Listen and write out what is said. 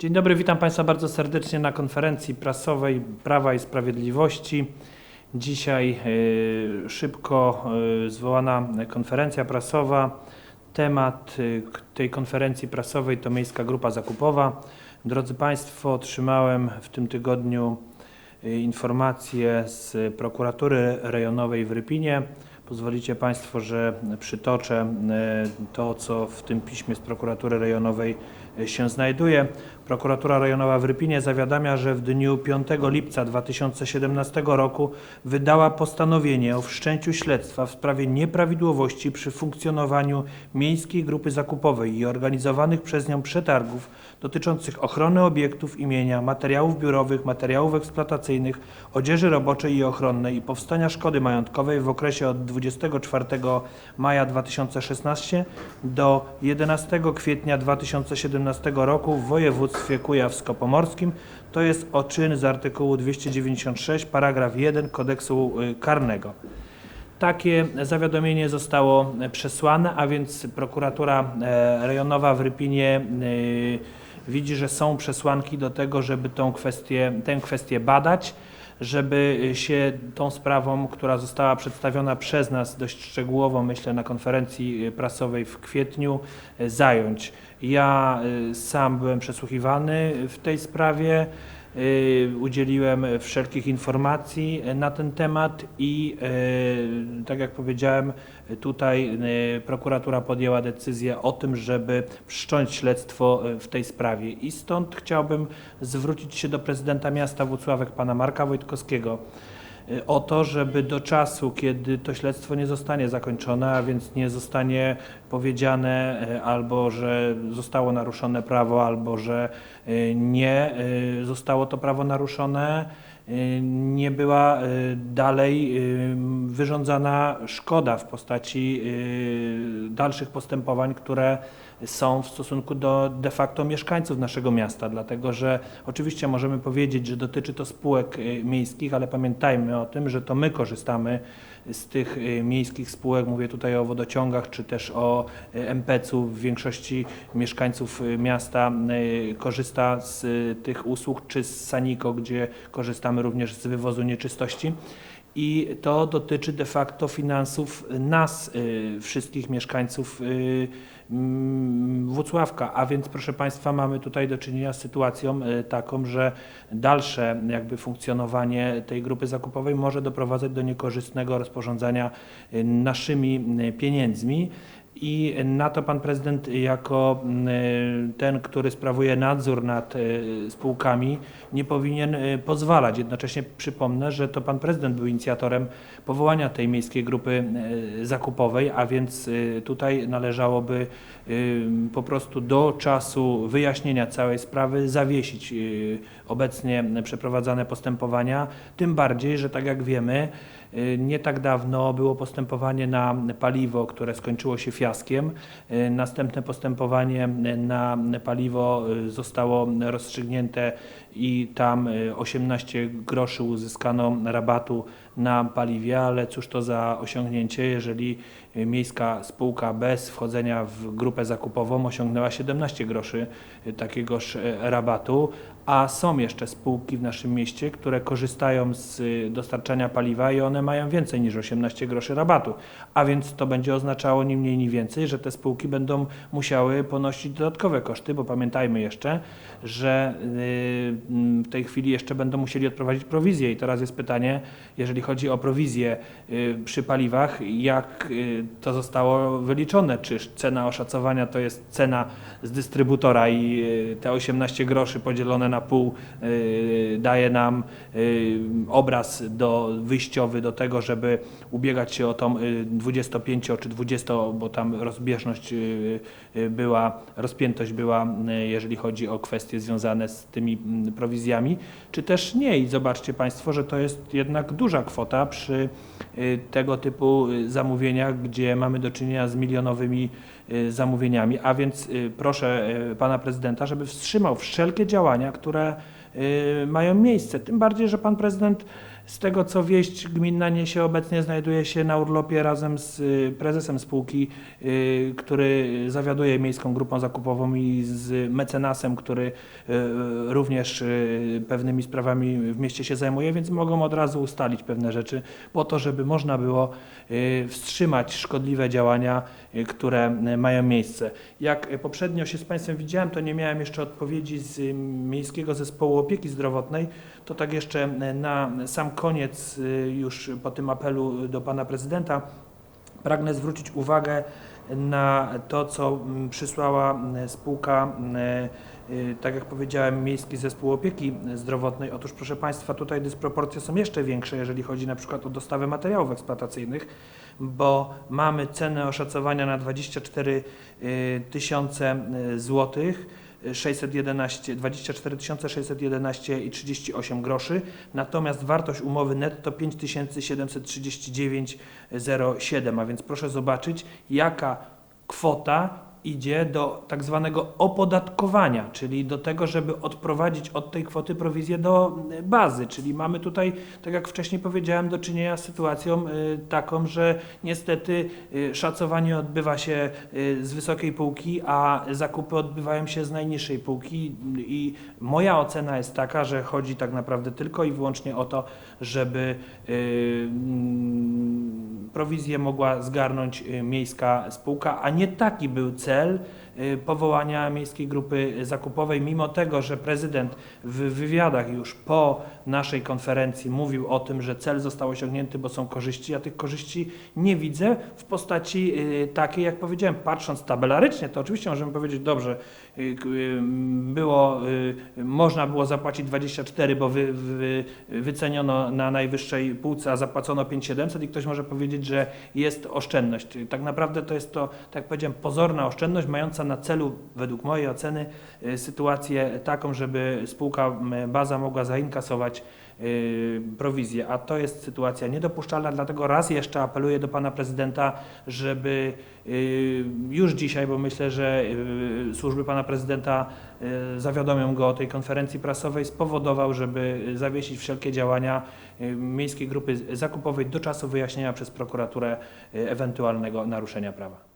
Dzień dobry, witam Państwa bardzo serdecznie na konferencji prasowej Prawa i Sprawiedliwości. Dzisiaj e, szybko e, zwołana konferencja prasowa. Temat k- tej konferencji prasowej to Miejska Grupa Zakupowa. Drodzy Państwo, otrzymałem w tym tygodniu informację z prokuratury rejonowej w Rypinie. Pozwolicie Państwo, że przytoczę to, co w tym piśmie z prokuratury rejonowej się znajduje. Prokuratura Rejonowa w Rypinie zawiadamia, że w dniu 5 lipca 2017 roku wydała postanowienie o wszczęciu śledztwa w sprawie nieprawidłowości przy funkcjonowaniu Miejskiej Grupy Zakupowej i organizowanych przez nią przetargów dotyczących ochrony obiektów imienia, materiałów biurowych, materiałów eksploatacyjnych, odzieży roboczej i ochronnej i powstania szkody majątkowej w okresie od 24 maja 2016 do 11 kwietnia 2017 roku w województwie kujawsko-pomorskim. To jest o czyn z artykułu 296 paragraf 1 kodeksu y, karnego. Takie zawiadomienie zostało e, przesłane, a więc prokuratura e, rejonowa w Rypinie e, widzi, że są przesłanki do tego, żeby tą kwestię, tę kwestię badać, żeby się tą sprawą, która została przedstawiona przez nas dość szczegółowo, myślę, na konferencji e, prasowej w kwietniu, e, zająć. Ja sam byłem przesłuchiwany w tej sprawie. Y, Udzieliłem wszelkich informacji e, na ten temat i e, tak jak powiedziałem, tutaj prokuratura podjęła decyzję o tym, żeby wszcząć śledztwo w tej sprawie. I stąd chciałbym zwrócić się do prezydenta miasta Włocławek, pana Marka Wojtkowskiego y, o to, żeby do czasu, kiedy to śledztwo nie zostanie zakończone, a więc nie zostanie powiedziane y, albo, że zostało naruszone prawo, albo, że y, nie y, zostało to prawo naruszone, nie była dalej wyrządzana szkoda w postaci dalszych postępowań, które są w stosunku do de facto mieszkańców naszego miasta, dlatego że oczywiście możemy powiedzieć, że dotyczy to spółek y, miejskich, ale pamiętajmy o tym, że to my korzystamy z tych y, miejskich spółek, mówię tutaj o wodociągach, czy też o y, MPC-u. W większości mieszkańców miasta korzysta z tych usług, czy z Saniko, gdzie korzystamy również z wywozu nieczystości. I to dotyczy de facto finansów nas, y, wszystkich mieszkańców y, mm, Włocławka. A więc, proszę Państwa, mamy tutaj do czynienia z sytuacją y, taką, że dalsze jakby funkcjonowanie tej grupy zakupowej może doprowadzać do niekorzystnego rozporządzania naszymi pieniędzmi. I na to pan prezydent, jako y, ten, który sprawuje nadzór nad y, spółkami, nie powinien y, pozwalać. Jednocześnie przypomnę, że to pan prezydent był inicjatorem powołania tej miejskiej grupy zakupowej, a więc tutaj należałoby po prostu do czasu wyjaśnienia całej sprawy zawiesić obecnie przeprowadzane postępowania. Tym bardziej, że tak jak wiemy, nie tak dawno było postępowanie na paliwo, które skończyło się fiaskiem. Y, Następne postępowanie na paliwo y, zostało rozstrzygnięte i tam y, 18 groszy uzyskano rabatu na paliwie, ale cóż to za osiągnięcie, jeżeli y, miejska spółka bez wchodzenia w grupę zakupową osiągnęła 17 groszy y, takiegoż y, rabatu, a są jeszcze spółki w naszym mieście, które korzystają z y, dostarczania paliwa i one mają więcej niż 18 groszy rabatu. A więc to będzie oznaczało ni mniej, ni więcej, że te spółki będą musiały ponosić dodatkowe koszty, bo pamiętajmy jeszcze, że y, mm, w tej chwili jeszcze będą musieli odprowadzić prowizję. I teraz jest pytanie, jeżeli chodzi o prowizję y, przy paliwach, jak y, to zostało wyliczone? Czy cena oszacowania to jest cena z dystrybutora i y, te 18 groszy podzielone na pół y, daje nam y, obraz do, wyjściowy do tego, żeby ubiegać się o tą y, 25 czy 20, bo tam rozbieżność była, rozpiętość była, jeżeli chodzi o kwestie związane z tymi mm, prowizjami, czy też nie. I zobaczcie Państwo, że to jest jednak duża kwota przy tego typu zamówieniach, gdzie mamy do czynienia z milionowymi y, zamówieniami. A więc y, proszę y, Pana Prezydenta, żeby wstrzymał wszelkie działania, które mają miejsce. Tym bardziej, że Pan Prezydent Z tego co wieść gminna niesie obecnie znajduje się na urlopie razem z y, prezesem spółki, y, który zawiaduje miejską grupą zakupową i z mecenasem, który y, również pewnymi sprawami w mieście się zajmuje, więc mogą od razu ustalić pewne rzeczy po to, żeby można było wstrzymać szkodliwe działania, które mają miejsce. Jak poprzednio się z Państwem widziałem, to nie miałem jeszcze odpowiedzi z Miejskiego Zespołu Opieki Zdrowotnej, to tak jeszcze na sam koniec, y, już po tym apelu do Pana Prezydenta, pragnę zwrócić uwagę na to, co mm, przysłała y, spółka, y, tak jak powiedziałem, Miejski Zespół Opieki Zdrowotnej. Otóż, proszę Państwa, tutaj dysproporcje są jeszcze większe, jeżeli chodzi na przykład o dostawę materiałów eksploatacyjnych, bo mamy cenę oszacowania na 24 y, tysiące złotych. 611, 24 611 i 38 groszy, natomiast wartość umowy netto 5739,07, a więc proszę zobaczyć, jaka kwota idzie do tak zwanego opodatkowania, czyli do tego, żeby odprowadzić od tej kwoty prowizję do y, bazy, czyli mamy tutaj, tak jak wcześniej powiedziałem, do czynienia z sytuacją y, taką, że niestety y, szacowanie odbywa się z wysokiej półki, a zakupy odbywają się z najniższej półki. I moja ocena jest taka, że chodzi tak naprawdę tylko i wyłącznie o to, żeby prowizję mogła zgarnąć y, miejska spółka, a nie taki był cel y, powołania Miejskiej Grupy Zakupowej, mimo tego, że prezydent w wywiadach już po naszej konferencji mówił o tym, że cel został osiągnięty, bo są korzyści, ja tych korzyści nie widzę w postaci y, takiej, jak powiedziałem, patrząc tabelarycznie, to oczywiście możemy powiedzieć, dobrze, było, można było zapłacić 24, bo wy, wy, wyceniono na najwyższej półce, a zapłacono 5700 i ktoś może powiedzieć, że jest oszczędność. Tak naprawdę to jest to, tak jak powiedziałem, pozorna oszczędność mająca na celu, według mojej oceny, y, sytuację taką, żeby spółka baza mogła zainkasować prowizję, a to jest sytuacja niedopuszczalna, dlatego raz jeszcze apeluję do pana prezydenta, żeby y, już dzisiaj, bo myślę, że y, służby pana prezydenta y, zawiadomią go o tej konferencji prasowej, spowodował, żeby zawiesić wszelkie działania y, Miejskiej Grupy Zakupowej do czasu wyjaśnienia przez prokuraturę y, ewentualnego naruszenia prawa.